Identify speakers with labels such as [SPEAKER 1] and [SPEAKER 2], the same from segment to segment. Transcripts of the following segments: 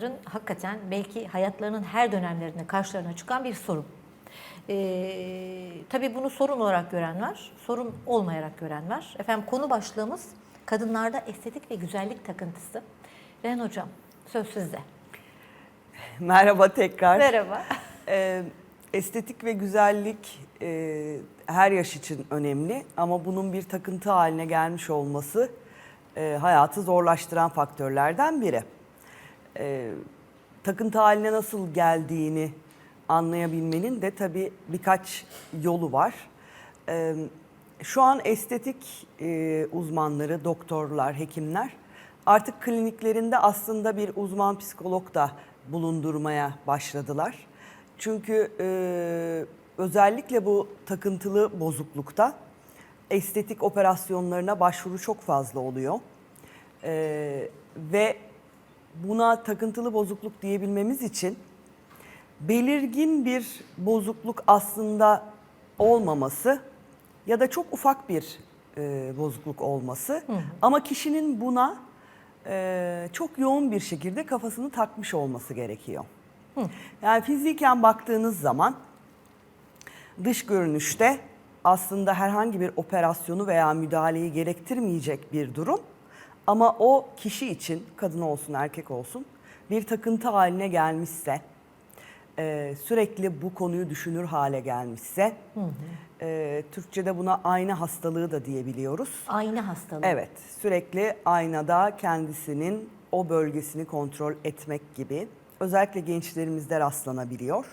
[SPEAKER 1] insanların hakikaten belki hayatlarının her dönemlerinde karşılarına çıkan bir sorun. Ee, tabii bunu sorun olarak gören var, sorun olmayarak gören var. Efendim konu başlığımız kadınlarda estetik ve güzellik takıntısı. Ren Hocam söz sizde.
[SPEAKER 2] Merhaba tekrar.
[SPEAKER 1] Merhaba.
[SPEAKER 2] Ee, estetik ve güzellik e, her yaş için önemli ama bunun bir takıntı haline gelmiş olması e, hayatı zorlaştıran faktörlerden biri. E, takıntı haline nasıl geldiğini anlayabilmenin de tabii birkaç yolu var. E, şu an estetik e, uzmanları, doktorlar, hekimler artık kliniklerinde aslında bir uzman psikolog da bulundurmaya başladılar. Çünkü e, özellikle bu takıntılı bozuklukta estetik operasyonlarına başvuru çok fazla oluyor. E, ve buna takıntılı bozukluk diyebilmemiz için belirgin bir bozukluk aslında olmaması ya da çok ufak bir e, bozukluk olması ama kişinin buna e, çok yoğun bir şekilde kafasını takmış olması gerekiyor. Yani fiziken baktığınız zaman dış görünüşte aslında herhangi bir operasyonu veya müdahaleyi gerektirmeyecek bir durum. Ama o kişi için kadın olsun erkek olsun bir takıntı haline gelmişse, e, sürekli bu konuyu düşünür hale gelmişse, e, Türkçe'de buna ayna hastalığı da diyebiliyoruz.
[SPEAKER 1] Ayna hastalığı.
[SPEAKER 2] Evet, sürekli aynada kendisinin o bölgesini kontrol etmek gibi özellikle gençlerimizde rastlanabiliyor.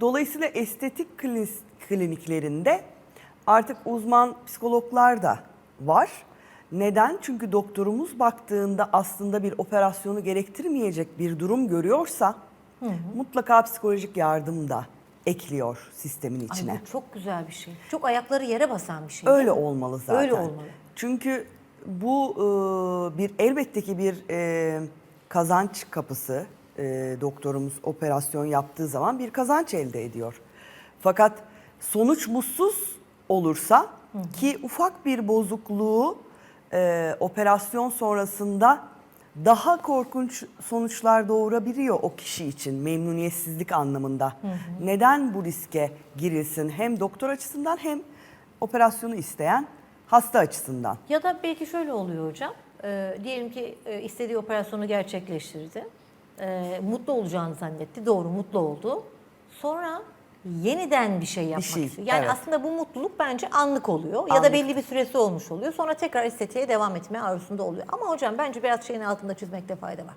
[SPEAKER 2] Dolayısıyla estetik kliniklerinde artık uzman psikologlar da var. Neden? Çünkü doktorumuz baktığında aslında bir operasyonu gerektirmeyecek bir durum görüyorsa mutlaka psikolojik yardım da ekliyor sistemin
[SPEAKER 1] Ay,
[SPEAKER 2] içine.
[SPEAKER 1] bu çok güzel bir şey. Çok ayakları yere basan bir şey.
[SPEAKER 2] Öyle olmalı zaten.
[SPEAKER 1] Öyle olmalı.
[SPEAKER 2] Çünkü bu e, bir elbette ki bir e, kazanç kapısı. E, doktorumuz operasyon yaptığı zaman bir kazanç elde ediyor. Fakat sonuç mutsuz olursa ki ufak bir bozukluğu e, operasyon sonrasında daha korkunç sonuçlar doğurabiliyor o kişi için memnuniyetsizlik anlamında. Neden bu riske girilsin hem doktor açısından hem operasyonu isteyen hasta açısından.
[SPEAKER 1] Ya da belki şöyle oluyor hocam. Ee, diyelim ki e, istediği operasyonu gerçekleştirdi. Ee, mutlu olacağını zannetti. Doğru mutlu oldu. Sonra yeniden bir şey yapmak
[SPEAKER 2] şey,
[SPEAKER 1] istiyor. Yani
[SPEAKER 2] evet.
[SPEAKER 1] aslında bu mutluluk bence anlık oluyor. Ya da
[SPEAKER 2] Anlık.
[SPEAKER 1] belli bir süresi olmuş oluyor. Sonra tekrar estetiğe devam etme arzusunda oluyor. Ama hocam bence biraz şeyin altında çizmekte fayda var.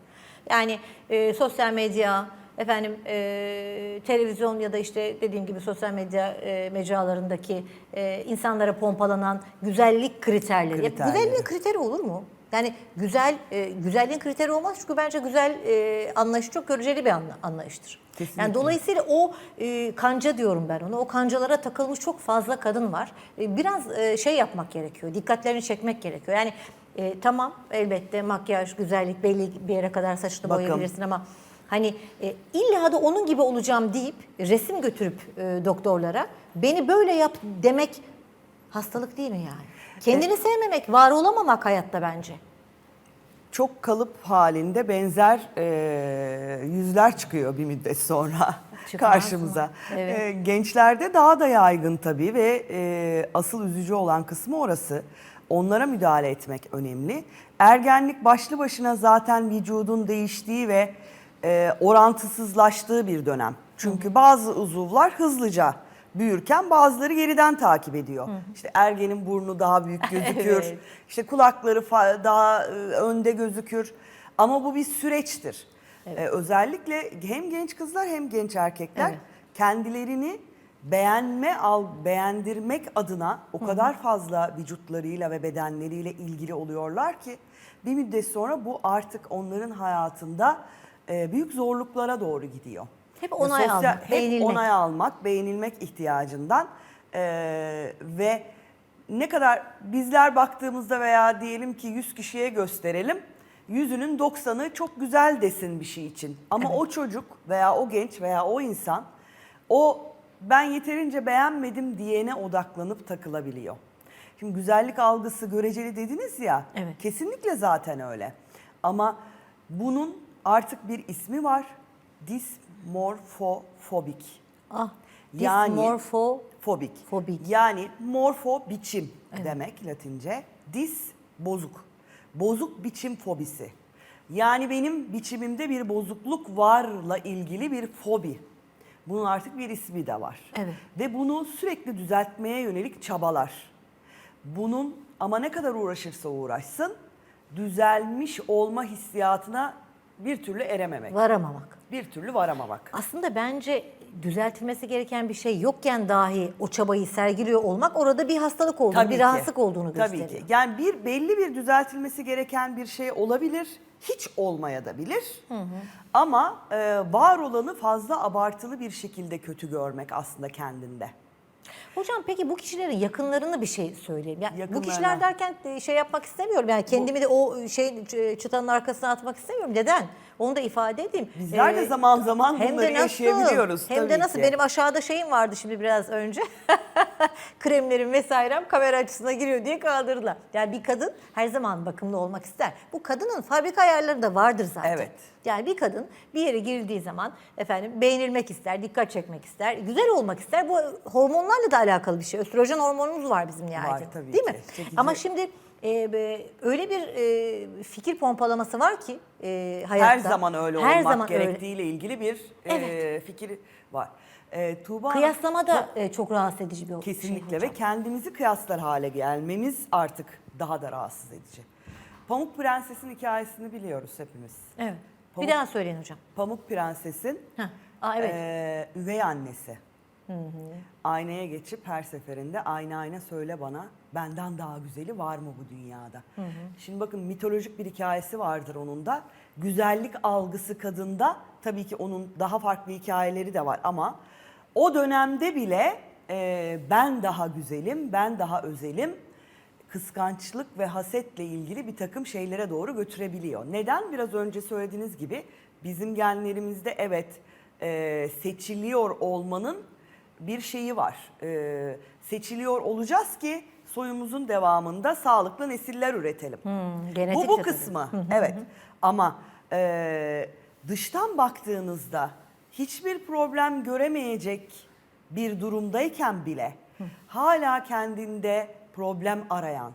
[SPEAKER 1] Yani e, sosyal medya, efendim e, televizyon ya da işte dediğim gibi sosyal medya e, mecralarındaki e, insanlara pompalanan güzellik kriterleri. Ya
[SPEAKER 2] Kriterleri.
[SPEAKER 1] güzelliğin kriteri olur mu? Yani güzel e, güzelliğin kriteri olmaz çünkü bence güzel e, anlayış çok göreceli bir anla- anlayıştır.
[SPEAKER 2] Kesinlikle.
[SPEAKER 1] Yani dolayısıyla o e, kanca diyorum ben ona. O kancalara takılmış çok fazla kadın var. E, biraz e, şey yapmak gerekiyor. Dikkatlerini çekmek gerekiyor. Yani e, tamam elbette makyaj, güzellik belli bir yere kadar saçını
[SPEAKER 2] Bakım.
[SPEAKER 1] boyayabilirsin ama hani e, illa da onun gibi olacağım deyip resim götürüp e, doktorlara beni böyle yap demek hastalık değil mi yani? Kendini sevmemek, var olamamak hayatta bence.
[SPEAKER 2] Çok kalıp halinde benzer e, yüzler çıkıyor bir müddet sonra
[SPEAKER 1] Çıkmaz
[SPEAKER 2] karşımıza.
[SPEAKER 1] mı? Evet.
[SPEAKER 2] E, gençlerde daha da yaygın tabii ve e, asıl üzücü olan kısmı orası. Onlara müdahale etmek önemli. Ergenlik başlı başına zaten vücudun değiştiği ve e, orantısızlaştığı bir dönem. Çünkü bazı uzuvlar hızlıca büyürken bazıları geriden takip ediyor. İşte ergenin burnu daha büyük gözükür.
[SPEAKER 1] Evet.
[SPEAKER 2] İşte kulakları daha e, önde gözükür. Ama bu bir süreçtir. E, özellikle hem genç kızlar hem genç erkekler
[SPEAKER 1] Evet.
[SPEAKER 2] kendilerini beğenme al beğendirmek adına o kadar fazla vücutlarıyla ve bedenleriyle ilgili oluyorlar ki bir müddet sonra bu artık onların hayatında e, büyük zorluklara doğru gidiyor.
[SPEAKER 1] Hep onay almak,
[SPEAKER 2] hep
[SPEAKER 1] beğenilmek.
[SPEAKER 2] onay almak, beğenilmek ihtiyacından e, ve ne kadar bizler baktığımızda veya diyelim ki 100 kişiye gösterelim. Yüzünün 90'ı çok güzel desin bir şey için. Ama o çocuk veya o genç veya o insan o ben yeterince beğenmedim diyene odaklanıp takılabiliyor. Şimdi güzellik algısı göreceli dediniz ya.
[SPEAKER 1] Evet.
[SPEAKER 2] Kesinlikle zaten öyle. Ama bunun artık bir ismi var. Dismorfofobik.
[SPEAKER 1] Ah,
[SPEAKER 2] Yani-
[SPEAKER 1] dismorfo
[SPEAKER 2] Fobik. Yani morfo biçim demek Latince. Dis bozuk. Bozuk biçim fobisi. Yani benim biçimimde bir bozukluk varla ilgili bir fobi. Bunun artık bir ismi de var.
[SPEAKER 1] Evet.
[SPEAKER 2] Ve bunu sürekli düzeltmeye yönelik çabalar. Bunun ama ne kadar uğraşırsa uğraşsın düzelmiş olma hissiyatına bir türlü erememek.
[SPEAKER 1] varamamak.
[SPEAKER 2] Bir türlü varamamak.
[SPEAKER 1] Aslında bence düzeltilmesi gereken bir şey yokken dahi o çabayı sergiliyor olmak orada bir hastalık olduğunu, bir
[SPEAKER 2] ki.
[SPEAKER 1] rahatsızlık olduğunu
[SPEAKER 2] Tabii
[SPEAKER 1] gösteriyor.
[SPEAKER 2] ki. Yani bir belli bir düzeltilmesi gereken bir şey olabilir. Hiç olmaya da bilir. Ama e, var olanı fazla abartılı bir şekilde kötü görmek aslında kendinde.
[SPEAKER 1] Hocam peki bu kişilerin yakınlarını bir şey söyleyeyim. Yani bu kişiler derken e, şey yapmak istemiyorum. Yani kendimi de o şey çıtanın arkasına atmak istemiyorum. Neden? Onu da ifade edeyim.
[SPEAKER 2] Bizler de
[SPEAKER 1] Ee,
[SPEAKER 2] zaman zaman
[SPEAKER 1] hem
[SPEAKER 2] bunları
[SPEAKER 1] de nasıl,
[SPEAKER 2] yaşayabiliyoruz
[SPEAKER 1] Hem de nasıl
[SPEAKER 2] ki.
[SPEAKER 1] benim aşağıda şeyim vardı şimdi biraz önce. Kremlerim vesairem kamera açısına giriyor diye kaldırdılar. Yani bir kadın her zaman bakımlı olmak ister. Bu kadının fabrika ayarları da vardır zaten.
[SPEAKER 2] Evet.
[SPEAKER 1] Yani bir kadın bir yere girildiği zaman efendim beğenilmek ister, dikkat çekmek ister, güzel olmak ister. Bu hormonlarla da alakalı bir şey. Östrojen hormonumuz var bizim nihayetinde.
[SPEAKER 2] tabii
[SPEAKER 1] Değil
[SPEAKER 2] ki.
[SPEAKER 1] mi?
[SPEAKER 2] Çekici.
[SPEAKER 1] Ama şimdi e, öyle bir e, fikir pompalaması var ki e, hayatta.
[SPEAKER 2] Her zaman öyle
[SPEAKER 1] Her
[SPEAKER 2] olmak
[SPEAKER 1] zaman öyle.
[SPEAKER 2] gerektiğiyle ilgili bir e,
[SPEAKER 1] Evet.
[SPEAKER 2] fikir var. E, Tuğba
[SPEAKER 1] Kıyaslama da e, çok rahatsız edici bir
[SPEAKER 2] Kesinlikle
[SPEAKER 1] şey
[SPEAKER 2] ve
[SPEAKER 1] hocam.
[SPEAKER 2] kendimizi kıyaslar hale gelmemiz artık daha da rahatsız edici. Pamuk Prenses'in hikayesini biliyoruz hepimiz.
[SPEAKER 1] Evet.
[SPEAKER 2] Pamuk-
[SPEAKER 1] Bir daha söyleyin hocam.
[SPEAKER 2] Pamuk Prenses'in
[SPEAKER 1] Heh. Aa, evet.
[SPEAKER 2] eee, üvey annesi. Aynaya geçip her seferinde ayna ayna söyle bana benden daha güzeli var mı bu dünyada? Şimdi bakın mitolojik bir hikayesi vardır onun da. Güzellik algısı kadında tabii ki onun daha farklı hikayeleri de var ama o dönemde bile eee, ben daha güzelim, ben daha özelim kıskançlık ve hasetle ilgili bir takım şeylere doğru götürebiliyor. Neden? Biraz önce söylediğiniz gibi bizim genlerimizde evet e, seçiliyor olmanın bir şeyi var. E, seçiliyor olacağız ki soyumuzun devamında sağlıklı nesiller üretelim.
[SPEAKER 1] Hmm, genetik
[SPEAKER 2] bu bu kısmı evet ama e, dıştan baktığınızda hiçbir problem göremeyecek bir durumdayken bile hala kendinde problem arayan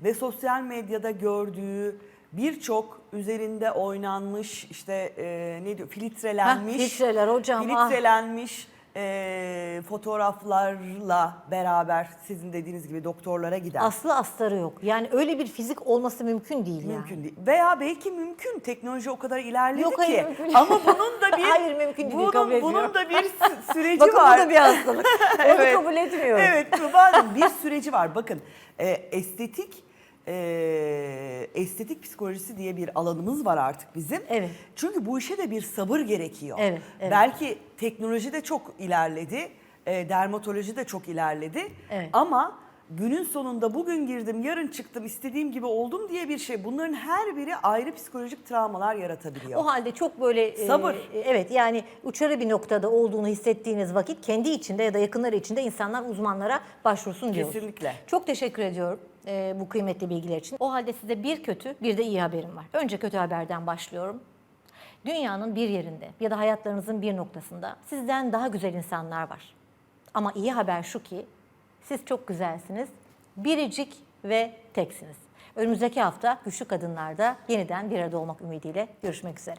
[SPEAKER 2] ve sosyal medyada gördüğü birçok üzerinde oynanmış işte e, ne diyor filtrelenmiş
[SPEAKER 1] Hah, filtreler hocam, ah.
[SPEAKER 2] E, fotoğraflarla beraber sizin dediğiniz gibi doktorlara giden
[SPEAKER 1] Aslı astarı yok. Yani öyle bir fizik olması mümkün değil yani.
[SPEAKER 2] Mümkün değil. Veya belki mümkün. Teknoloji o kadar ilerledi
[SPEAKER 1] Yok,
[SPEAKER 2] ki.
[SPEAKER 1] hayır, mümkün değil.
[SPEAKER 2] Ama bunun da bir
[SPEAKER 1] Hayır, mümkün değil,
[SPEAKER 2] bunun,
[SPEAKER 1] kabul
[SPEAKER 2] bunun da bir sü- süreci
[SPEAKER 1] Bakın
[SPEAKER 2] var.
[SPEAKER 1] bu da bir hastalık. Onu
[SPEAKER 2] Evet.
[SPEAKER 1] kabul etmiyorum.
[SPEAKER 2] Evet Tuğba Hanım, bir süreci var. Bakın e, estetik e, estetik psikolojisi diye bir alanımız var artık bizim.
[SPEAKER 1] Evet.
[SPEAKER 2] Çünkü bu işe de bir sabır gerekiyor.
[SPEAKER 1] Evet, evet.
[SPEAKER 2] Belki teknoloji de çok ilerledi. e, dermatoloji de çok ilerledi.
[SPEAKER 1] Evet.
[SPEAKER 2] Ama günün sonunda bugün girdim, yarın çıktım, istediğim gibi oldum diye bir şey. Bunların her biri ayrı psikolojik travmalar yaratabiliyor.
[SPEAKER 1] O halde çok böyle
[SPEAKER 2] Sabır.
[SPEAKER 1] e, evet yani uçarı bir noktada olduğunu hissettiğiniz vakit kendi içinde ya da yakınları içinde insanlar uzmanlara başvursun diyoruz.
[SPEAKER 2] Kesinlikle.
[SPEAKER 1] Çok teşekkür ediyorum e, bu kıymetli bilgiler için. O halde size bir kötü bir de iyi haberim var. Önce kötü haberden başlıyorum. Dünyanın bir yerinde ya da hayatlarınızın bir noktasında sizden daha güzel insanlar var. Ama iyi haber şu ki siz çok güzelsiniz, biricik ve teksiniz. Önümüzdeki hafta Güçlü Kadınlar'da yeniden bir arada olmak ümidiyle görüşmek üzere.